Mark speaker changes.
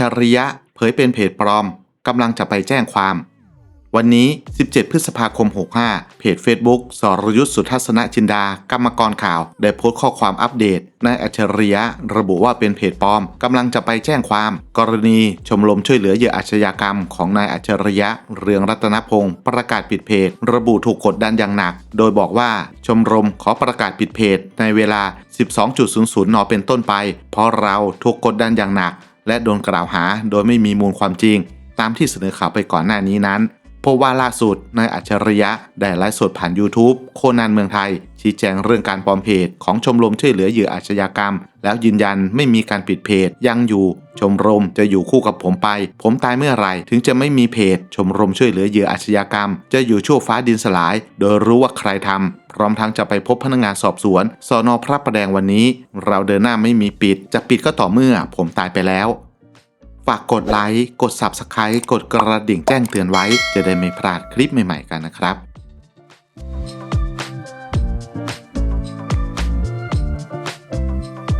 Speaker 1: ฉริยะเผยเป็นเพจปลอมกำลังจะไปแจ้งความ วันนี้ 17 พฤษภาคม 65 เพจ Facebook สรยุทธสุทัศนจินดา กรรมกรข่าว ได้โพสต์ข้อความอัปเดตนายอัจฉริยะ ระบุว่าเป็นเพจปลอมกำลังจะไปแจ้งความ กรณีชมรมช่วยเหลือเหยื่ออาชญากรรมของนายอัจฉริยะ เรืองรัตนพงศ์ประกาศปิดเพจ ระบุถูกกดดันอย่างหนัก โดยบอกว่าชมรมขอประกาศปิดเพจในเวลา 12.00 น เป็นต้นไป เพราะเราถูกกดดันอย่างหนัก และโดนกล่าวหาโดยไม่มีมูลความจริง ตามที่เสนอข่าวไปก่อนหน้านี้นั้นพบว่าล่าสุดนายอัจฉริยะได้ไลฟ์สดผ่าน YouTube โคนันเมืองไทย ชี้แจงเรื่องการปลอมเพจของชมรมช่วยเหลือเหยื่ออาชญากรรม แล้วยืนยันไม่มีการปิดเพจยังอยู่ ชมรมจะอยู่คู่กับผมไป ผมตายเมื่อไหร่ถึงจะไม่มีเพจ ชมรมช่วยเหลือเหยื่ออาชญากรรม จะอยู่ชั่วฟ้าดินสลาย โดยรู้ว่าใครทำ พร้อมทั้งจะไปพบพนักงานสอบสวนสอนอพระประแดงวันนี้ เราเดินหน้าไม่มีปิด จะปิดก็ต่อเมื่อผมตายไปแล้ว ฝากกดไลค์ กด Subscribe กดกระดิ่งแจ้งเตือนไว้ จะได้ไม่พลาดคลิปใหม่ๆกันนะครับ